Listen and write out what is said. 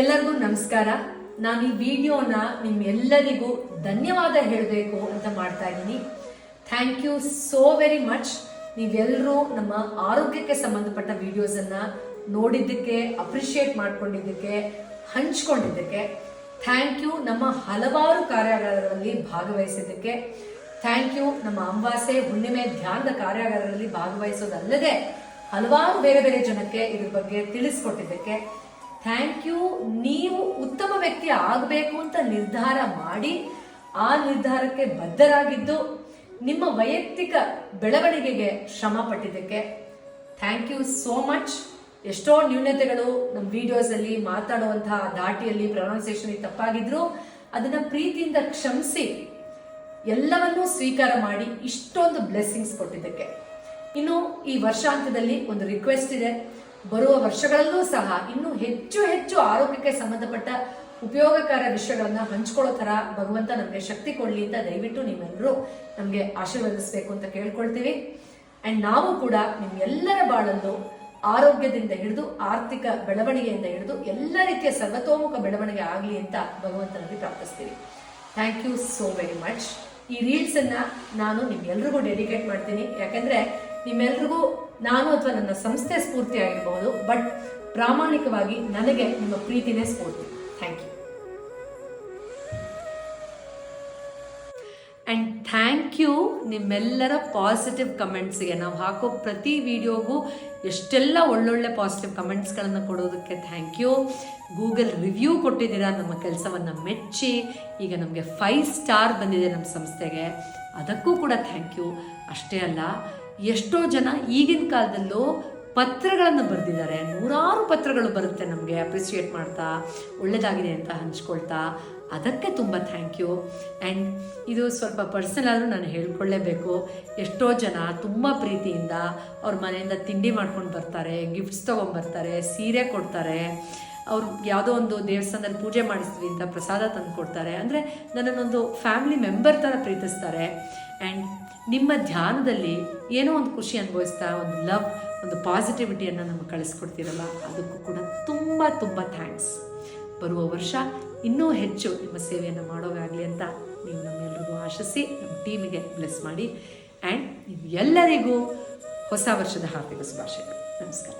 ಎಲ್ಲರಿಗೂ ನಮಸ್ಕಾರ. ನಾನು ಈ ವಿಡಿಯೋನ ನಿಮ್ಮೆಲ್ಲರಿಗೂ ಧನ್ಯವಾದ ಹೇಳಬೇಕು ಅಂತ ಮಾಡ್ತಾ ಇದ್ದೀನಿ. Thank you so very much ನೀವೆಲ್ಲರೂ ನಮ್ಮ ಆರೋಗ್ಯಕ್ಕೆ ಸಂಬಂಧಪಟ್ಟ ವಿಡಿಯೋಸನ್ನು ನೋಡಿದ್ದಕ್ಕೆ ಅಪ್ರಿಷಿಯೇಟ್ ಮಾಡ್ಕೊಂಡಿದ್ದಕ್ಕೆ, ಹಂಚ್ಕೊಂಡಿದ್ದಕ್ಕೆ ಥ್ಯಾಂಕ್ ಯು ನಮ್ಮ ಹಲವಾರು ಕಾರ್ಯಾಗಾರಗಳಲ್ಲಿ ಭಾಗವಹಿಸಿದ್ದಕ್ಕೆ ಥ್ಯಾಂಕ್ ಯು ನಮ್ಮ ಅಂಬಾಸೆ ಹುಣ್ಣಿಮೆ ಧ್ಯಾನದ ಕಾರ್ಯಾಗಾರಗಳಲ್ಲಿ ಭಾಗವಹಿಸೋದಲ್ಲದೆ ಹಲವಾರು ಬೇರೆ ಬೇರೆ ಜನಕ್ಕೆ ಇದ್ರ ಬಗ್ಗೆ ತಿಳಿಸ್ಕೊಟ್ಟಿದ್ದಕ್ಕೆ ಥ್ಯಾಂಕ್ ಯು ನೀವು ಉತ್ತಮ ವ್ಯಕ್ತಿ ಆಗಬೇಕು ಅಂತ ನಿರ್ಧಾರ ಮಾಡಿ ಆ ನಿರ್ಧಾರಕ್ಕೆ ಬದ್ಧರಾಗಿದ್ದು ನಿಮ್ಮ ವೈಯಕ್ತಿಕ ಬೆಳವಣಿಗೆಗೆ ಶ್ರಮ ಪಟ್ಟಿದ್ದಕ್ಕೆ ಥ್ಯಾಂಕ್ ಯು ಸೋ ಮಚ್ ಎಷ್ಟೋ ನ್ಯೂನತೆಗಳು ನಮ್ಮ ವಿಡಿಯೋಸಲ್ಲಿ ಮಾತಾಡುವಂತಹ ದಾಟಿಯಲ್ಲಿ ಪ್ರೊನೌನ್ಸಿಯೇಷನ್ ತಪ್ಪಾಗಿದ್ರು, ಅದನ್ನ ಪ್ರೀತಿಯಿಂದ ಕ್ಷಮಿಸಿ ಎಲ್ಲವನ್ನೂ ಸ್ವೀಕಾರ ಮಾಡಿ ಇಷ್ಟೊಂದು ಬ್ಲೆಸ್ಸಿಂಗ್ಸ್ ಕೊಟ್ಟಿದ್ದಕ್ಕೆ. ಇನ್ನು ಈ ವರ್ಷಾಂತ್ಯದಲ್ಲಿ ಒಂದು ರಿಕ್ವೆಸ್ಟ್ ಇದೆ. ಬರುವ ವರ್ಷಗಳಲ್ಲೂ ಸಹ ಇನ್ನೂ ಹೆಚ್ಚು ಹೆಚ್ಚು ಆರೋಗ್ಯಕ್ಕೆ ಸಂಬಂಧಪಟ್ಟ ಉಪಯೋಗಕಾರ ವಿಷಯಗಳನ್ನ ಹಂಚ್ಕೊಳ್ಳೋ ತರ ಭಗವಂತ ನಮಗೆ ಶಕ್ತಿ ಕೊಡ್ಲಿ ಅಂತ ದಯವಿಟ್ಟು ನಿಮ್ಮೆಲ್ಲರೂ ನಮಗೆ ಆಶೀರ್ವದಿಸಬೇಕು ಅಂತ ಕೇಳ್ಕೊಳ್ತೀವಿ. ಅಂಡ್ ನಾವು ಕೂಡ ನಿಮ್ಮೆಲ್ಲರ ಬಾಳಲ್ಲೂ ಆರೋಗ್ಯದಿಂದ ಹಿಡಿದು ಆರ್ಥಿಕ ಬೆಳವಣಿಗೆಯಿಂದ ಹಿಡಿದು ಎಲ್ಲ ರೀತಿಯ ಸರ್ವತೋಮುಖ ಬೆಳವಣಿಗೆ ಆಗಲಿ ಅಂತ ಭಗವಂತನಲ್ಲಿ ಪ್ರಾರ್ಥಿಸ್ತೀವಿ. Thank you so very much ಈ ರೀಲ್ಸ್ ಅನ್ನ ನಾನು ನಿಮ್ಗೆಲ್ರಿಗೂ ಡೆಡಿಕೇಟ್ ಮಾಡ್ತೀನಿ. ಯಾಕಂದ್ರೆ ನಿಮ್ಮೆಲ್ರಿಗೂ ನಾನು ಅಥವಾ ನನ್ನ ಸಂಸ್ಥೆ ಸ್ಫೂರ್ತಿ ಆಗಿರಬಹುದು ಬಟ್ ಪ್ರಾಮಾಣಿಕವಾಗಿ ನನಗೆ ನಿಮ್ಮ ಪ್ರೀತಿನೇ ಸ್ಫೂರ್ತಿ. ಥ್ಯಾಂಕ್ ಯು ಥ್ಯಾಂಕ್ ಯು ನಿಮ್ಮೆಲ್ಲರ ಪಾಸಿಟಿವ್ ಕಮೆಂಟ್ಸ್ಗೆ ನಾವು ಹಾಕೋ ಪ್ರತಿ ವಿಡಿಯೋಗೂ ಎಷ್ಟೆಲ್ಲ ಒಳ್ಳೊಳ್ಳೆ ಪಾಸಿಟಿವ್ ಕಮೆಂಟ್ಸ್ಗಳನ್ನು ಕೊಡೋದಕ್ಕೆ ಥ್ಯಾಂಕ್ ಯು. ಗೂಗಲ್ ರಿವ್ಯೂ ಕೊಟ್ಟಿದ್ದೀರಾ, ನಮ್ಮ ಕೆಲಸವನ್ನು ಮೆಚ್ಚಿ. ಈಗ ನಮಗೆ ಫೈವ್ ಸ್ಟಾರ್ ಬಂದಿದೆ ನಮ್ಮ ಸಂಸ್ಥೆಗೆ. ಅದಕ್ಕೂ ಕೂಡ ಥ್ಯಾಂಕ್ ಯು. ಅಷ್ಟೇ ಅಲ್ಲ, ಎಷ್ಟೋ ಜನ ಈಗಿನ ಕಾಲದಲ್ಲೂ ಪತ್ರಗಳನ್ನು ಬರೆದಿದ್ದಾರೆ. ನೂರಾರು ಪತ್ರಗಳು ಬರುತ್ತೆ ನಮಗೆ ಅಪ್ರಿಸಿಯೇಟ್ ಮಾಡ್ತಾ ಒಳ್ಳೆಯದಾಗಿದೆ ಅಂತ ಹಂಚ್ಕೊಳ್ತಾ. ಅದಕ್ಕೆ ತುಂಬ ಥ್ಯಾಂಕ್ ಯು ಆ್ಯಂಡ್ ಇದು ಸ್ವಲ್ಪ ಪರ್ಸನಲ್ ಆದರೂ ನಾನು ಹೇಳ್ಕೊಳ್ಳೇಬೇಕು. ಎಷ್ಟೋ ಜನ ತುಂಬ ಪ್ರೀತಿಯಿಂದ ಅವ್ರ ಮನೆಯಿಂದ ತಿಂಡಿ ಮಾಡ್ಕೊಂಡು ಬರ್ತಾರೆ ಗಿಫ್ಟ್ಸ್ ತೊಗೊಂಬರ್ತಾರೆ, ಸೀರೆ ಕೊಡ್ತಾರೆ. ಅವ್ರು ಯಾವುದೋ ಒಂದು ದೇವಸ್ಥಾನದಲ್ಲಿ ಪೂಜೆ ಮಾಡಿಸ್ತೀವಿ ಅಂತ ಪ್ರಸಾದ ತಂದು ಕೊಡ್ತಾರೆ. ಅಂದರೆ ನನ್ನನ್ನೊಂದು ಫ್ಯಾಮಿಲಿ ಮೆಂಬರ್ ಥರ ಪ್ರೀತಿಸ್ತಾರೆ. ಆ್ಯಂಡ್ ನಿಮ್ಮ ಧ್ಯಾನದಲ್ಲಿ ಏನೋ ಒಂದು ಖುಷಿ ಅನುಭವಿಸ್ತಾ, ಒಂದು ಲವ್ ಒಂದು ಪಾಸಿಟಿವಿಟಿಯನ್ನು ನಮಗೆ ಕಳಿಸ್ಕೊಡ್ತೀರಲ್ಲ, ಅದಕ್ಕೂ ಕೂಡ ತುಂಬ ತುಂಬ ಥ್ಯಾಂಕ್ಸ್ ಬರುವ ವರ್ಷ ಇನ್ನೂ ಹೆಚ್ಚು ನಿಮ್ಮ ಸೇವೆಯನ್ನು ಮಾಡೋವಾಗಲಿ ಅಂತ ನೀವು ನಮ್ಮೆಲ್ಲರಿಗೂ ಆಶಿಸಿ ನಮ್ಮ ಟೀಮಿಗೆ ಬ್ಲೆಸ್ ಮಾಡಿ. ಆ್ಯಂಡ್ ಎಲ್ಲರಿಗೂ ಹೊಸ ವರ್ಷದ ಹಾರ್ದಿಕ ಶುಭಾಶಯಗಳು. ನಮಸ್ಕಾರ.